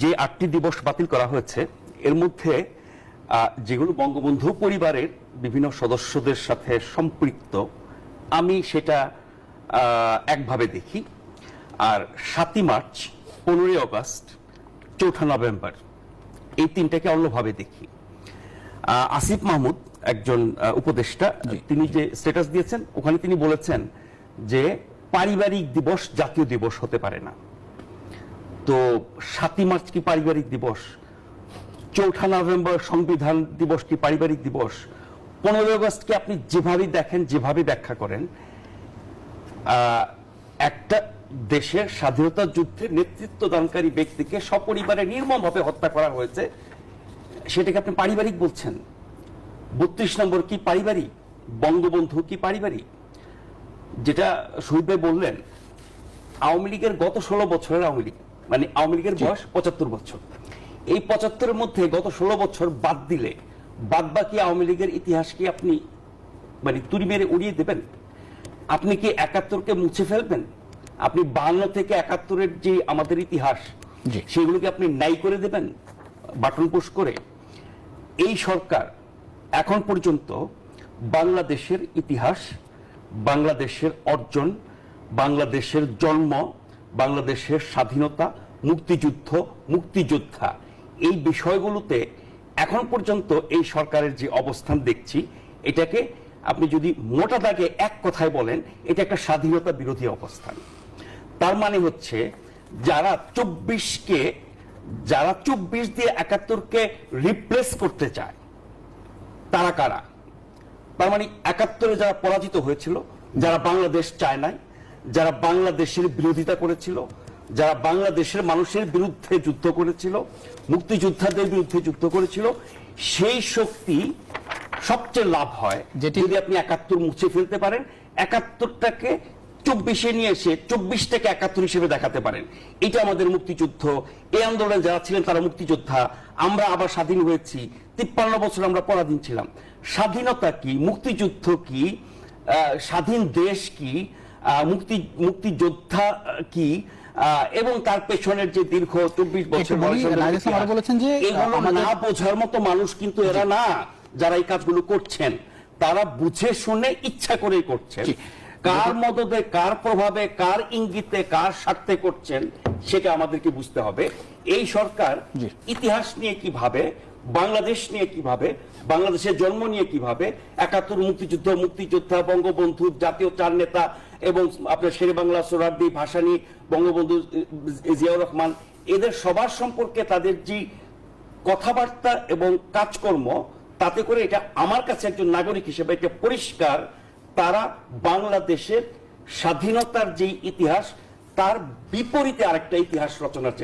যে আটটি দিবস বাতিল করা হয়েছে এর মধ্যে যেগুলো বঙ্গবন্ধু পরিবারের বিভিন্ন সদস্যদের সাথে সম্পৃক্ত আমি সেটা একভাবে দেখি। আর সাতই মার্চ পনেরোই আগস্ট চৌঠা নভেম্বর এই তিনটাকে অন্যভাবে দেখি। আসিফ মাহমুদ একজন উপদেষ্টা তিনি যে স্ট্যাটাস দিয়েছেন ওখানে তিনি বলেছেন যে পারিবারিক দিবস জাতীয় দিবস হতে পারে না। তো সাতই মার্চ কি পারিবারিক দিবস? চৌঠা নভেম্বর সংবিধান দিবস কি পারিবারিক দিবস? পনেরোই আগস্টকে আপনি যেভাবে দেখেন যেভাবে ব্যাখ্যা করেন একটা দেশের স্বাধীনতা যুদ্ধে নেতৃত্ব দানকারী ব্যক্তিকে সপরিবারে নির্মমভাবে হত্যা করা হয়েছে, সেটাকে আপনি পারিবারিক বলছেন। বত্রিশ নম্বর কি পারিবারিক? বঙ্গবন্ধু কি পারিবারিক? যেটা শহীদ ভাই বললেন, আওয়ামী লীগের গত ষোলো বছরের আওয়ামী লীগ। মানে আওয়ামী লীগের বয়স পঁচাত্তর বছর। এই পঁচাত্তরের মধ্যে গত ষোলো বছর বাদ দিলে বাদ বাকি আওয়ামী লীগের ইতিহাস কি আপনি মানে তুড়ি মেরে উড়িয়ে দেবেন? আপনি কি একাত্তরকে মুছে ফেলবেন? আপনি বান্ন থেকে একাত্তরের যে আমাদের ইতিহাস। সেগুলোকে আপনি নাই করে দেবেন বাটন পোষ করে। এই সরকার এখন পর্যন্ত বাংলাদেশের ইতিহাস বাংলাদেশের অর্জন বাংলাদেশের জন্ম বাংলাদেশের স্বাধীনতা, মুক্তিযুদ্ধ, মুক্তিযোদ্ধা। এই বিষয়গুলোতে এখন পর্যন্ত এই সরকারের যে অবস্থান দেখছি, এটাকে আপনি যদি মোটা দাগে এক কথায় বলেন, এটা একটা স্বাধীনতা বিরোধী অবস্থান। তার মানে হচ্ছে যারা চব্বিশকে, যারা চব্বিশ দিয়ে একাত্তরকে রিপ্লেস করতে চায়, তারা কারা? তার মানে একাত্তরে যারা পরাজিত হয়েছিল, যারা বাংলাদেশ চায় নাই যারা বাংলাদেশের বিরোধিতা করেছিল যারা বাংলাদেশের মানুষের বিরুদ্ধে যুদ্ধ করেছিল মুক্তিযোদ্ধাদের বিরুদ্ধে যুদ্ধ করেছিল সেই শক্তি সবচেয়ে লাভ হয় যেটি- যদি আপনি একাত্তর মুছে ফেলতে পারেন একাত্তরটাকে চব্বিশে নিয়ে এসে চব্বিশটাকে একাত্তর হিসেবে দেখাতে পারেন। এটা আমাদের মুক্তিযুদ্ধ। এই আন্দোলনে যারা ছিলেন তারা মুক্তিযোদ্ধা। আমরা আবার স্বাধীন হয়েছি। তিপ্পান্ন বছর আমরা পরাধীন ছিলাম। স্বাধীনতা কি? মুক্তিযুদ্ধ কি? আহ, স্বাধীন দেশ কি? মুক্তি মুক্তিযোদ্ধা কি? এবং তার পেছনের যে দীর্ঘ চব্বিশ বছর বলেছেন যে, এগুলো না বোঝার মতো মানুষ কিন্তু এরা না যারা এই কাজগুলো করছেন। তারা বুঝে শুনে ইচ্ছা করেই করছেন। কার মদদে কার প্রভাবে কার ইঙ্গিতে কার স্বার্থে করছেন সেটা আমাদেরকে বুঝতে হবে। এই সরকার ইতিহাস নিয়ে কীভাবে বাংলাদেশ নিয়ে কীভাবে, বাংলাদেশের জন্ম নিয়ে কীভাবে, একাত্তর মুক্তিযুদ্ধ, মুক্তিযোদ্ধা, বঙ্গবন্ধু, জাতীয় চার নেতা এবং আপনার শেরে বাংলা সোরারদি ভাসানী, বঙ্গবন্ধু, জিয়াউর রহমান, এদের সবার সম্পর্কে তাদের যে কথাবার্তা এবং কাজকর্ম, তাতে করে এটা আমার কাছে একজন নাগরিক হিসেবে এটা পরিষ্কার, তারা বাংলাদেশের স্বাধীনতার যে ইতিহাস, তার বিপরীতে আরেকটা ইতিহাস রচনার